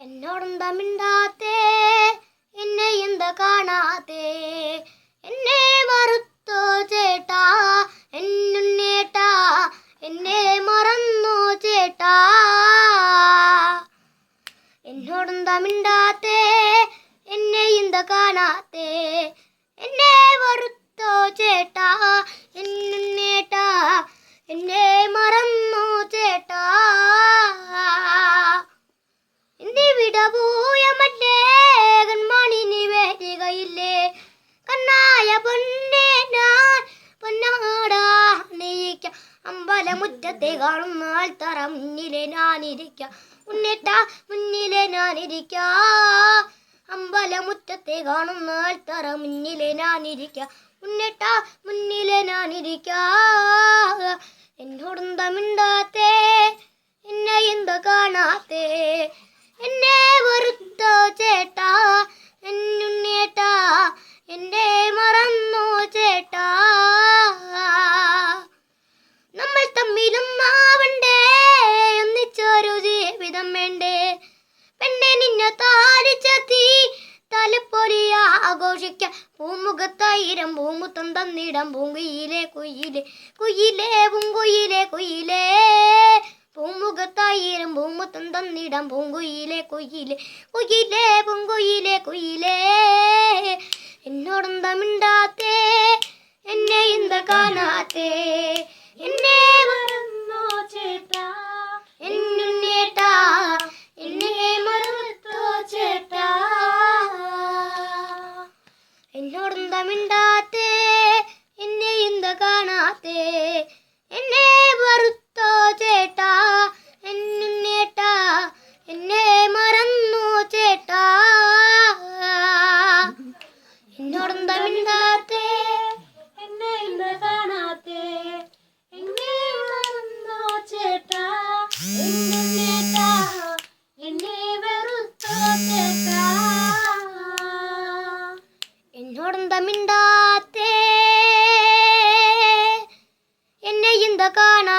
എന്നോടെന്താ മിണ്ടാത്തേ എന്നെ എന്താ കാണാത്തേ? എന്നെ മറുത്തോ ചേട്ടാ എന്നുണ്ണേട്ടാ എന്നെ മറന്നോ ചേട്ടാ? എന്നോടെന്താ മിണ്ടാത്തേ എന്നെ എന്താ കാണാത്തേ? കണ്ണായ പൊന്നെ പൊന്നാടാ നീക്ക. അമ്പലമുറ്റത്തെ കാണുന്ന ആൾത്തറ മുന്നിലെ ഞാനിരിക്ക. മുന്നിട്ട മുന്നിലെ ഞാനിരിക്ക. അമ്പലമുറ്റത്തെ കാണുന്ന ആൾത്തറ മുന്നിലെ ഞാനിരിക്ക. മുന്നിട്ട മുന്നിലെ ഞാനിരിക്ക. എന്നോടെന്താ മിണ്ടാത്തേ എന്നെ എന്താ കാണാത്തേ? തന്നിടം പൂങ്കുയിലെ കുയിലെ കുയിലെ പൂങ്കുയിലെ കുയിലെ. പൂമുഖത്തായിരം പൂമുത്തം തന്നിടം പൂങ്കുയിലെ കുയിലെ കുയിലെ പൂങ്കുയിലെ കുയിലേ. എന്നോടെന്താ മിണ്ടാത്തേ എന്നെ എന്ത കാണാത്തേ. എന്നെ മറന്നോ ചേട്ടാ ചേട്ടാ. എന്താ കാണാത്തേ എന്നെ വെറുത്തോ ചേട്ടാ. എന്നേട്ടാ എന്നെ മറന്നു ചേട്ടാ. എന്നോടെന്താ മിണ്ടാത്തേ. എന്നെ ഇന്ന് കാണാത്തേ. എന്നെ മറന്നോ ചേട്ടാ. എന്നുണ്ണേട്ടാ എന്നെ വെറുത്തോ ചേട്ടാ. എന്നോടെന്താ എന്നെ എന്താ കാണാ